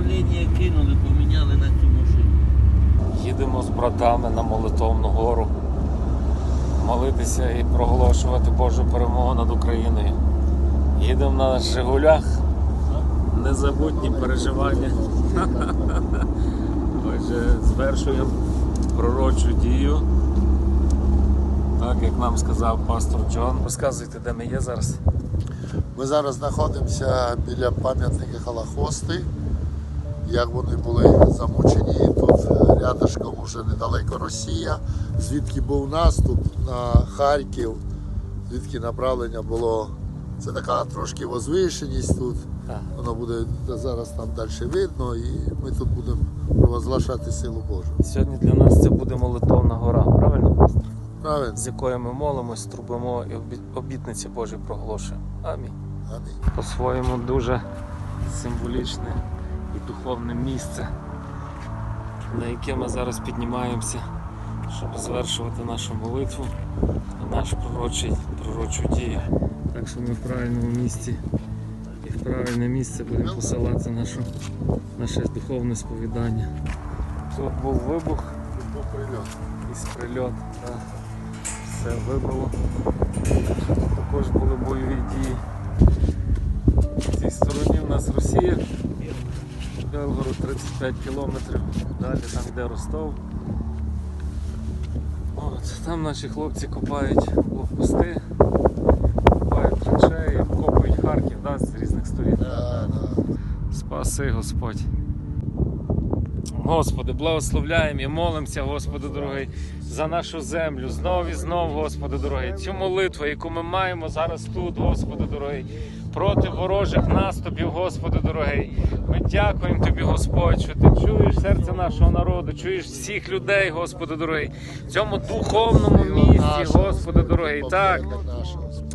заявлення кинули, поміняли на цю машину. Їдемо з братами на Молитовну гору. Молитися і проголошувати Божу перемогу над Україною. Їдемо на Жигулях. Незабутні переживання. Отже, звершуємо пророчу дію. Так, як нам сказав пастор Джон. Розказуйте, де ми є зараз. Ми зараз знаходимося біля пам'ятника Холохости як вони були замучені. Тут рядышком уже недалеко Росія, звідки був наступ на Харків, звідки направлення було. Це така трошки возвишеність тут. Воно буде зараз там далі видно, і ми тут будемо провозглашати силу Божу. Сьогодні для нас це буде молитовна гора, правильно, пастор? Правильно? З якою ми молимось, трубимо і обітниці Божі проголошуємо. Амінь. Амінь. По-своєму дуже символічне і духовне місце, на яке ми зараз піднімаємося, щоб звершувати нашу молитву і наш пророчий, пророчу дію. Так що ми в правильному місці і в правильне місце будемо посилати нашу, наше духовне сповідання. Тут був вибух Тут був прильот. із прильот. та Все вибило. Також були бойові дії. В цій стороні в нас Росія. Белгород 35 кілометрів. Далі там йде Ростов. От, там наші хлопці копають блокпости, копають траншеї, обкопують Харків да, з різних сторін. Да, да. Спаси Господь. Господи, благословляємо і молимося, Господи дорогий, за нашу землю. Знов і знов, Господи дорогий, цю молитву, яку ми маємо зараз тут, Господи дорогий, проти ворожих наступів, Господи дорогий. Ми дякуємо Тобі, Господь, що Ти чуєш серце нашого народу, чуєш всіх людей, Господи дорогий, в цьому духовному місці, Господи дорогий. Так.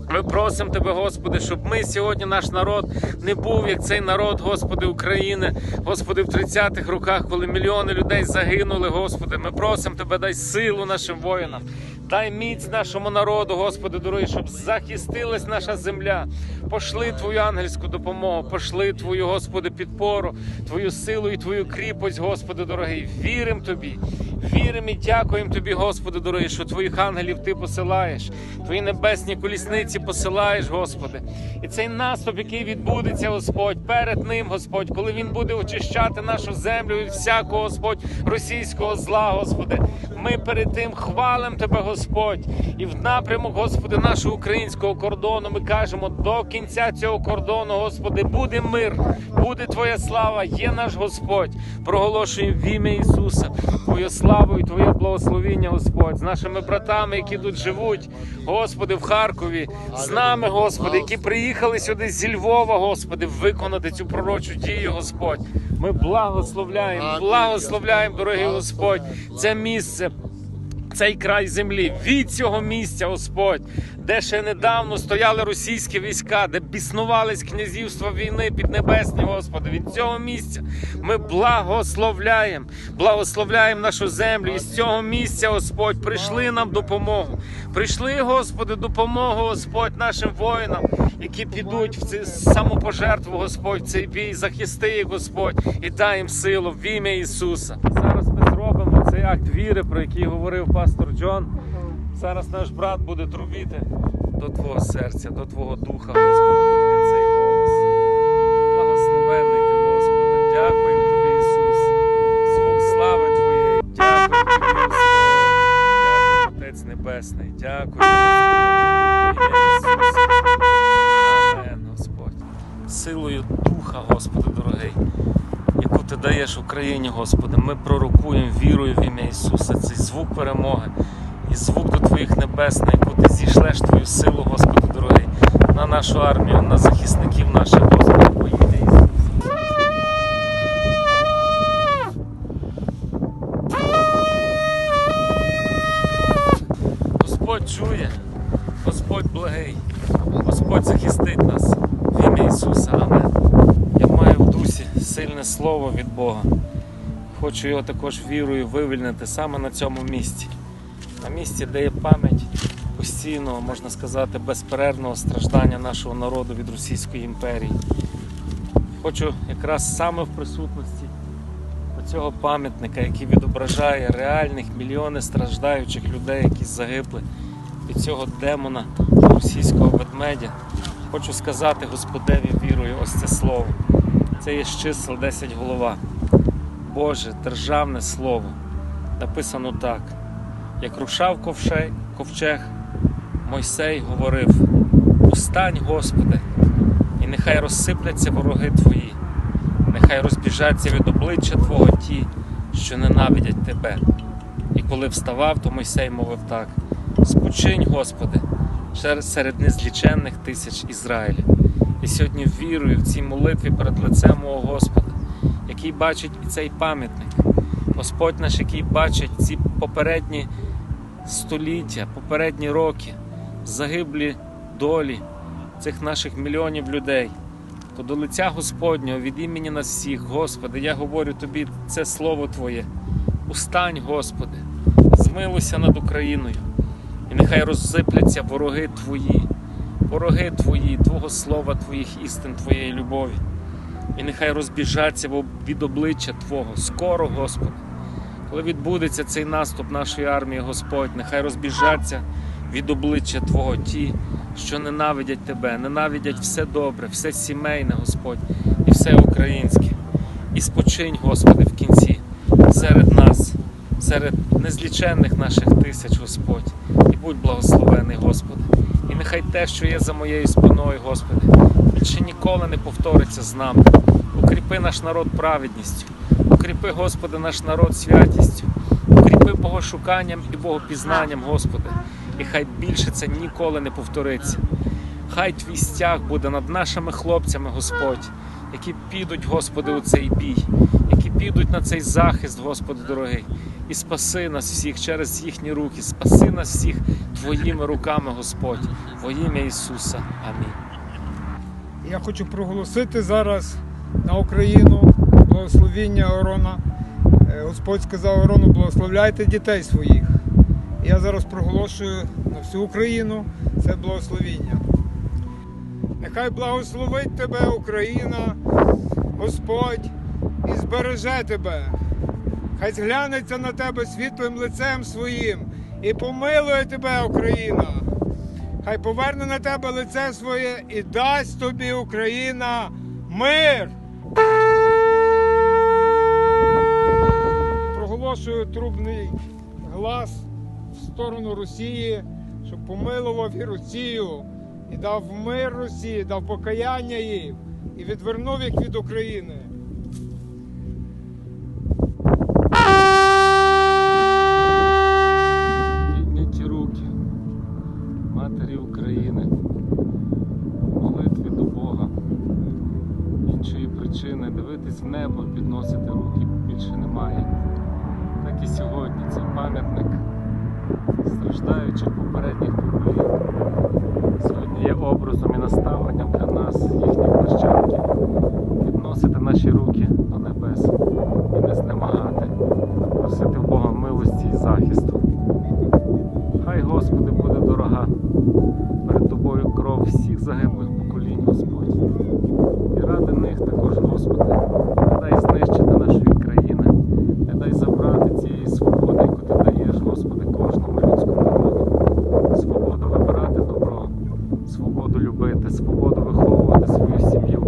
Ми просимо Тебе, Господи, щоб ми сьогодні, наш народ, не був як цей народ, Господи, України, Господи, в 30-х роках, коли мільйони людей загинули, Господи. Ми просимо Тебе, дай силу нашим воїнам, дай міць нашому народу, Господи, дорогий, щоб захистилась наша земля. Пошли Твою ангельську допомогу, пошли Твою, Господи, підпору, Твою силу і Твою кріпость, Господи, дорогий. Віримо Тобі. Віримо і дякуємо Тобі, Господи, дорогий, що Твоїх ангелів Ти посилаєш, Твої небесні колісниці посилаєш, Господи. І цей наступ, який відбудеться, Господь, перед ним, Господь, коли він буде очищати нашу землю від всякого, Господь, російського зла, Господи. Ми перед тим хвалимо Тебе, Господь, і в напрямок, Господи, нашого українського кордону ми кажемо до кінця цього кордону, Господи, буде мир, буде Твоя слава, є наш Господь. Проголошуємо в ім'я Ісуса Твою славу і Твоє благословіння, Господь, з нашими братами, які тут живуть, Господи, в Харкові, з нами, Господи, які приїхали сюди зі Львова, Господи, виконати цю пророчу дію, Господь. Ми благословляємо, благословляємо, дорогий Господь, це місце. Цей край землі від цього місця, Господь, де ще недавно стояли російські війська, де біснувались князівства війни піднебесні, Господи. Від цього місця ми благословляємо, благословляємо нашу землю. І з цього місця, Господь, прийшли нам допомогу. Прийшли, Господи, допомогу, Господь, нашим воїнам, які підуть в цю самопожертву, Господь, в цей бій, захисти їх, Господь, і дай їм силу в ім'я Ісуса. Зараз ми зробимо цей акт віри, про який говорив пастор Джон. Зараз наш брат буде трубіти до Твого серця, до Твого духа, Господи, цей голос. Благословенний ти, Господи. Дякуємо Тобі, Ісус. Звук слави Твоєї. Дякую Отець Небесний. Дякую, Господи. Амен, Господь. Силою Духа, Господи, дорогий яку ти даєш Україні, Господи. Ми пророкуємо вірою в ім'я Ісуса, цей звук перемоги і звук до Твоїх небес, на яку ти зійшлеш Твою силу, Господи, дорогий, на нашу армію, на захисників наших, Господи, во ім'я Господь чує, Господь благий, Господь захистить нас в ім'я Ісуса. Амен. Я маю в дусі сильне слово від Бога. Хочу його також вірою вивільнити саме на цьому місці. На місці, де є пам'ять постійного, можна сказати, безперервного страждання нашого народу від Російської імперії. Хочу якраз саме в присутності цього пам'ятника, який відображає реальних мільйони страждаючих людей, які загибли від цього демона російського ведмедя. Хочу сказати Господеві вірою ось це слово. Це є з чисел 10 голова. Боже, державне слово. Написано так: як рушав ковшей, ковчег, Мойсей говорив: Устань, Господи, і нехай розсипляться вороги твої, нехай розбіжаться від обличчя Твого ті, що ненавидять тебе. І коли вставав, то Мойсей мовив так: Спочинь, Господи, серед незліченних тисяч Ізраїля. І сьогодні вірую в цій молитві перед лицем мого Господа, який бачить і цей пам'ятник. Господь наш, який бачить ці попередні століття, попередні роки, загиблі долі цих наших мільйонів людей. То до лиця Господнього від імені нас всіх, Господи, я говорю тобі це слово Твоє. Устань, Господи, змилуйся над Україною, і нехай розсипляться вороги Твої, вороги Твої, Твого слова, Твоїх істин, Твоєї любові. І нехай розбіжаться від обличчя Твого. Скоро, Господи, коли відбудеться цей наступ нашої армії, Господь, нехай розбіжаться від обличчя Твого ті, що ненавидять Тебе, ненавидять все добре, все сімейне, Господь, і все українське. І спочинь, Господи, в кінці серед нас, серед незліченних наших тисяч, Господь, і будь благословений, Господи. І нехай те, що є за моєю спиною, Господи, більше ніколи не повториться з нами. Укріпи наш народ праведністю, укріпи, Господи, наш народ святістю, укріпи Богошуканням і Богопізнанням, Господи, і хай більше це ніколи не повториться. Хай твій стяг буде над нашими хлопцями, Господь, які підуть, Господи, у цей бій, які підуть на цей захист, Господи дорогий, і спаси нас всіх через їхні руки, спаси нас всіх Твоїми руками, Господь, во ім'я Ісуса. Амінь. Я хочу проголосити зараз на Україну благословіння Орона. Е, Господь сказав Орону, благословляйте дітей своїх. Я зараз проголошую на всю Україну це благословіння. Нехай благословить тебе Україна, Господь, і збереже тебе. Хай зглянеться на тебе світлим лицем своїм і помилує тебе, Україна. Хай поверне на тебе лице своє і дасть тобі Україна мир. Проголошую трубний глас в сторону Росії, щоб помилував і Росію, і дав мир Росії, дав покаяння їй і відвернув їх від України. Пам'ятник страждаючих попередніх поколінь. Сьогодні є образом і наставленням для нас, їхніх нащадків, відносити наші руки до небес і не знемагати, просити в Бога милості і захисту. Хай, Господи, буде дорога перед тобою кров всіх загиблих поколінь, Господь. І ради них також, Господи, не дай знищити нашої країни, не дай забрати цієї свободи, яку ти даєш, Господи, кожному людському народу. Свободу любити, свободу виховувати свою сім'ю,